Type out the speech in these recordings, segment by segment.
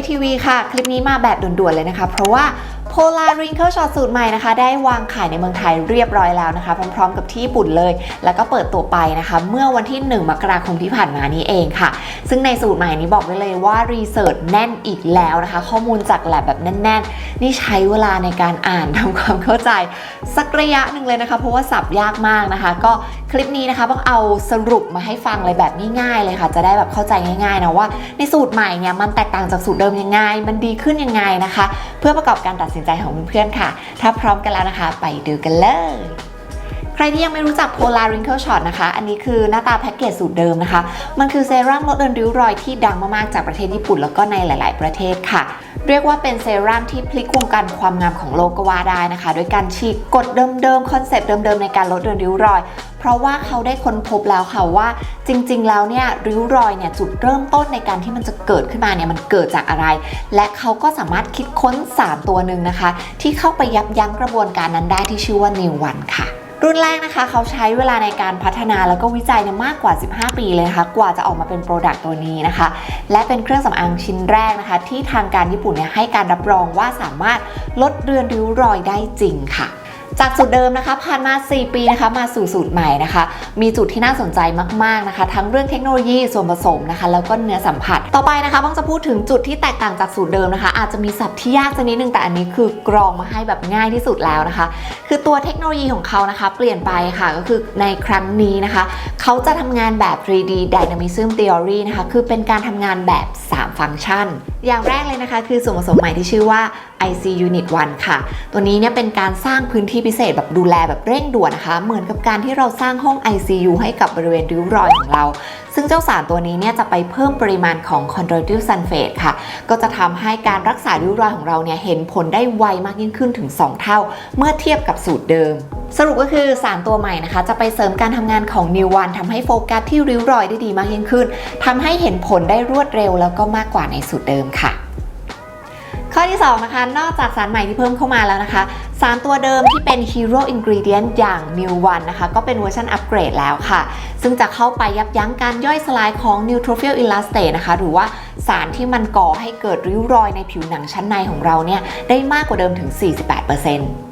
ีทีวีค่ะ คลิปนี้มาแบบด่วนๆเลยนะคะ เพราะว่า Polar Wrinkle Shot สูตรใหม่นะคะ ได้วางขายในเมืองไทยเรียบร้อยแล้วนะคะ พร้อมๆกับที่ญี่ปุ่นเลย แล้วก็เปิดตัวไปนะคะ เมื่อวันที่ 1 มกราคมที่ผ่านมานี้เองค่ะ ซึ่งในสูตรใหม่นี้บอกไว้เลยว่ารีเสิร์ชแน่นอีกแล้วนะคะ ข้อมูลจากแลบแบบแน่น ๆ นี่ใช้เวลาในการอ่านทำความเข้าใจ สักระยะหนึ่งเลยนะคะ เพราะว่าสับยากมากนะคะ ก็ คลิปนี้นะคะต้องเอาสรุปมาให้ฟังเลยแบบง่ายๆเลยค่ะ จะได้แบบเข้าใจง่ายๆนะว่าในสูตรใหม่เนี่ยมันแตกต่างจากสูตรเดิมยังไง มันดีขึ้นยังไงนะคะ เพื่อประกอบการตัดสินใจของเพื่อนๆค่ะ ถ้าพร้อมกันแล้วนะคะ ไปดูกันเลยใครที่ยังไม่รู้จัก Polar Wrinkle Shot นะคะ อันนี้คือหน้าตาแพ็กเกจสูตรเดิมนะคะ มันคือเซรั่มลดเลือนริ้วรอยที่ดังมากๆจากประเทศญี่ปุ่นแล้วก็ในหลาย ๆ ประเทศค่ะ เรียกว่าเป็นเซรั่มที่พลิกวงการความงามของโลกก็ว่าได้นะคะโดยการฉีกกฎเดิมๆ คอนเซปต์เดิมๆ ในการลดเลือนริ้วรอย เพราะว่าเขาได้ค้นพบแล้วค่ะว่าจริง ๆ แล้วเนี่ยริ้วรอยเนี่ยจุดเริ่มต้นในการที่มันจะเกิดขึ้นมาเนี่ยมันเกิดจากอะไร และเขาก็สามารถคิดค้นสารตัวหนึ่งนะคะ ที่เข้าไปยับยั้งกระบวนการนั้นได้ที่ชื่อว่า New One ค่ะรุ่นแรกนะคะเขาใช้เวลาในการพัฒนาแล้วก็วิจัยเนี่ยมากกว่า 15 ปีเลยนะคะ กว่าจะออกมาเป็นโปรดักต์ตัวนี้นะคะ และเป็นเครื่องสำอางชิ้นแรกนะคะ ที่ทางการญี่ปุ่นเนี่ยให้การรับรองว่าสามารถลดเรือนริ้วรอยได้จริงค่ะ จากสูตรเดิมนะคะผ่านมา 4 ปีนะคะมาสู่สูตรใหม่นะคะ มีจุดที่น่าสนใจมากๆนะคะ ทั้งเรื่องเทคโนโลยีส่วนผสมนะคะ แล้วก็เนื้อสัมผัส ต่อไปนะคะบ้องจะพูดถึงจุดที่แตกต่างจากสูตรเดิมนะคะ อาจจะมีศัพท์ที่ยากสักนิดนึงแต่อันนี้คือกรองมาให้แบบง่ายที่สุดแล้วนะคะ คือตัวเทคโนโลยีของเขานะคะ เปลี่ยนไปค่ะก็คือในครั้งนี้นะคะ เขาจะทำงานแบบ 3D Dynamism Theory นะคะคือเป็นการทำงานแบบ 3 ฟังก์ชันอย่างแรกเลยนะคะ คือส่วนผสมใหม่ที่ชื่อว่า IC Unit 1 ค่ะ ตัวนี้เนี่ยเป็นการสร้างพื้นที่พิเศษแบบดูแลแบบเร่งด่วนนะคะ เหมือนกับการที่เราสร้างห้อง ICU ให้กับบริเวณริ้วรอยของเรา ซึ่งเจ้าสารตัวนี้เนี่ยจะไปเพิ่มปริมาณของ chondroitin sulfate ค่ะ ก็จะทำให้การรักษาริ้วรอยของเราเนี่ยเห็นผลได้ไวมากยิ่งขึ้นถึง 2 เท่า เมื่อเทียบกับสูตรเดิม สรุปก็คือสารตัวใหม่นะคะ จะไปเสริมการทำงานของ New One ทำให้โฟกัสที่ริ้วรอยได้ดีมากยิ่งขึ้นทำให้เห็นผลได้รวดเร็วแล้วก็มากกว่าในสูตรเดิมค่ะข้อที่2นะคะ นอกจากสารใหม่ที่เพิ่มเข้ามาแล้วนะคะ สารตัวเดิมที่เป็น Hero Ingredient อย่าง New One นะคะ ก็เป็นเวอร์ชันอัปเกรดแล้วค่ะ ซึ่งจะเข้าไปยับยั้งการย่อยสลายของ Neutrophil Elastase นะคะ หรือว่าสารที่มันก่อให้เกิดริ้วรอยในผิวหนังชั้นในของเราเนี่ย ได้มากกว่าเดิมถึง 48%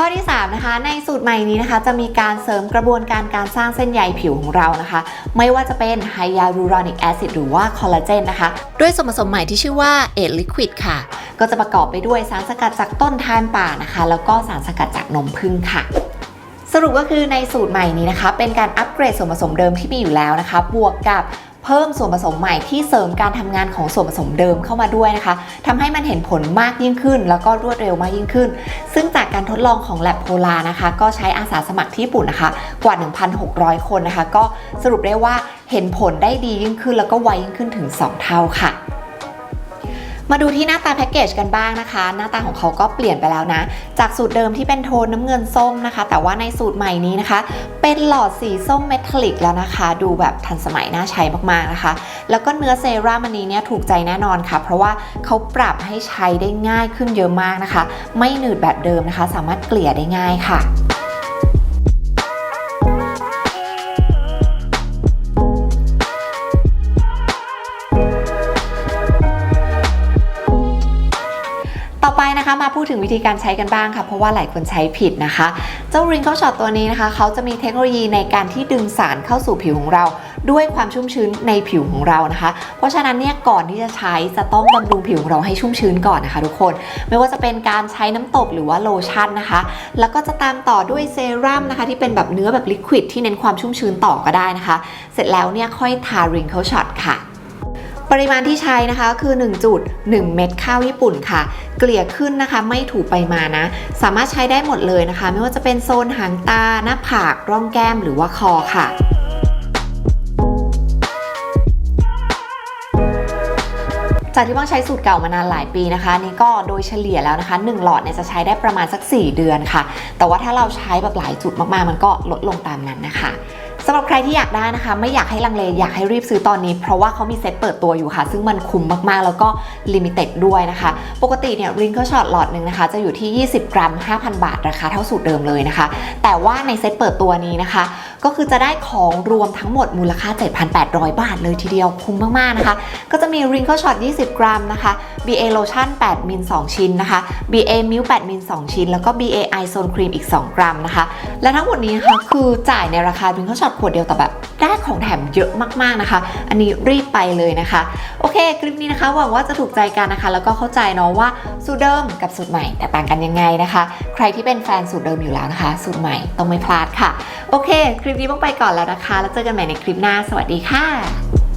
ข้อที่3นะคะในสูตรใหม่นี้นะคะ จะมีการเสริมกระบวนการการสร้างเส้นใยผิวของเรานะคะ ไม่ว่าจะเป็นไฮยาลูรอนิกแอซิดหรือว่าคอลลาเจนนะคะ ด้วยส่วนผสมใหม่ที่ชื่อว่าเอทลิควิดค่ะ ก็จะประกอบไปด้วยสารสกัดจากต้นทานป่านะคะ แล้วก็สารสกัดจากนมผึ้งค่ะสรุปก็คือในสูตรใหม่นี้นะคะ เป็นการอัปเกรดส่วนผสมเดิมที่มีอยู่แล้วนะคะ บวกกับ เพิ่มส่วนผสมใหม่ที่เสริมการทำงานของส่วนผสมเดิมเข้ามาด้วยนะคะทำให้มันเห็นผลมากยิ่งขึ้น แล้วก็รวดเร็วมากยิ่งขึ้น ซึ่งจากการทดลองของ Lab Pola นะคะ ก็ใช้อาสาสมัครที่ญี่ปุ่นนะคะ กว่า 1,600 คนนะคะ ก็สรุปได้ว่าเห็นผลได้ดียิ่งขึ้น แล้วก็ไวยิ่งขึ้นถึง 2 เท่าค่ะ มาดูที่หน้าตาแพ็กเกจกันบ้างนะคะ หน้าตาของเขาก็เปลี่ยนไปแล้วนะ จากสูตรเดิมที่เป็นโทนน้ำเงินส้มนะคะ แต่ว่าในสูตรใหม่นี้นะคะ เป็นหลอดสีส้มเมทัลลิกแล้วนะคะ ดูแบบทันสมัยน่าใช้มากๆนะคะ แล้วก็เนื้อเซรั่มอันนี้เนี่ยถูกใจแน่นอนค่ะ เพราะว่าเขาปรับให้ใช้ได้ง่ายขึ้นเยอะมากนะคะ ไม่หนืดแบบเดิมนะคะ สามารถเกลี่ยได้ง่ายค่ะ พูดถึงวิธีการใช้กันบ้างค่ะ เพราะว่าหลายคนใช้ผิดนะคะ เจ้า Wrinkle Shot ตัวนี้นะคะ เขาจะมีเทคโนโลยีในการที่ดึงสารเข้าสู่ผิวของเรา ด้วยความชุ่มชื้นในผิวของเรานะคะ เพราะฉะนั้นเนี่ยก่อนที่จะใช้จะต้องบำรุงผิวของเราให้ชุ่มชื้นก่อนนะคะ ทุกคน ไม่ว่าจะเป็นการใช้น้ำตบหรือว่าโลชั่นนะคะ แล้วก็จะตามต่อด้วยเซรั่มนะคะ ที่เป็นแบบเนื้อแบบลิควิดที่เน้นความชุ่มชื้นต่อก็ได้นะคะ เสร็จแล้วเนี่ยค่อยทา Wrinkle Shot ค่ะ ปริมาณที่ใช้นะคะคือ1จุด1เม็ดข้าวญี่ปุ่นค่ะ เกลี่ยขึ้นนะคะไม่ถูไปมานะ สามารถใช้ได้หมดเลยนะคะ ไม่ว่าจะเป็นโซนหางตา หน้าผากร่องแก้มหรือว่าคอค่ะจากที่ว่างใช้สูตรเก่ามานานหลายปีนะคะนนี่ก็โดยเฉลี่ยแล้วนะคะ 1 หลอดเนี่ยจะใช้ได้ประมาณสัก 4 เดือนค่ะ แต่ว่าถ้าเราใช้แบบหลายจุดมากๆ มันก็ลดลงตามนั้นนะคะ สำหรับใครที่อยากได้นะคะ ไม่อยากให้ลังเลอยากให้รีบซื้อตอนนี้ เพราะว่าเขามีเซ็ตเปิดตัวอยู่ค่ะ ซึ่งมันคุ้มมากๆ แล้วก็ลิมิเต็ดด้วยนะคะ ปกติเนี่ย Wrinkle Shot หลอดหนึ่งนะคะ จะอยู่ที่ 20 กรัม 5,000 บาท ราคาเท่าสูตรเดิมเลยนะคะ แต่ว่าในเซ็ตเปิดตัวนี้นะคะ ก็คือจะได้ของรวมทั้งหมดมูลค่า 7,800 บาทเลยทีเดียวคุ้มมากๆนะคะ ก็จะมี Wrinkle Shot 20 กรัมนะคะ BA Lotion 8มิล2 ชิ้นนะคะ BA Milk 8มิล2 ชิ้น แล้วก็ BA Eye Zone Cream อีก 2 กรัมนะคะ และทั้งหมดนี้นะคะคือจ่ายในราคา Wrinkle Shot ขวดเดียวแต่แบบได้ของแถมเยอะมากๆนะคะ อันนี้รีบไปเลยนะคะ โอเค คลิปนี้นะคะหวังว่าจะถูกใจกันนะคะ แล้วก็เข้าใจเนาะว่าสูตรเดิมกับสูตรใหม่แตกต่างกันยังไงนะคะ ใครที่เป็นแฟนสูตรเดิมอยู่แล้วนะคะ สูตรใหม่ต้องไม่พลาดค่ะ โอเคคลิปนี้ต้องไปก่อนแล้วนะคะ แล้วเจอกันใหม่ในคลิปหน้า สวัสดีค่ะ